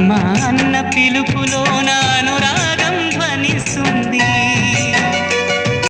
అమ్మ అన్న పిలుపులో నానురా.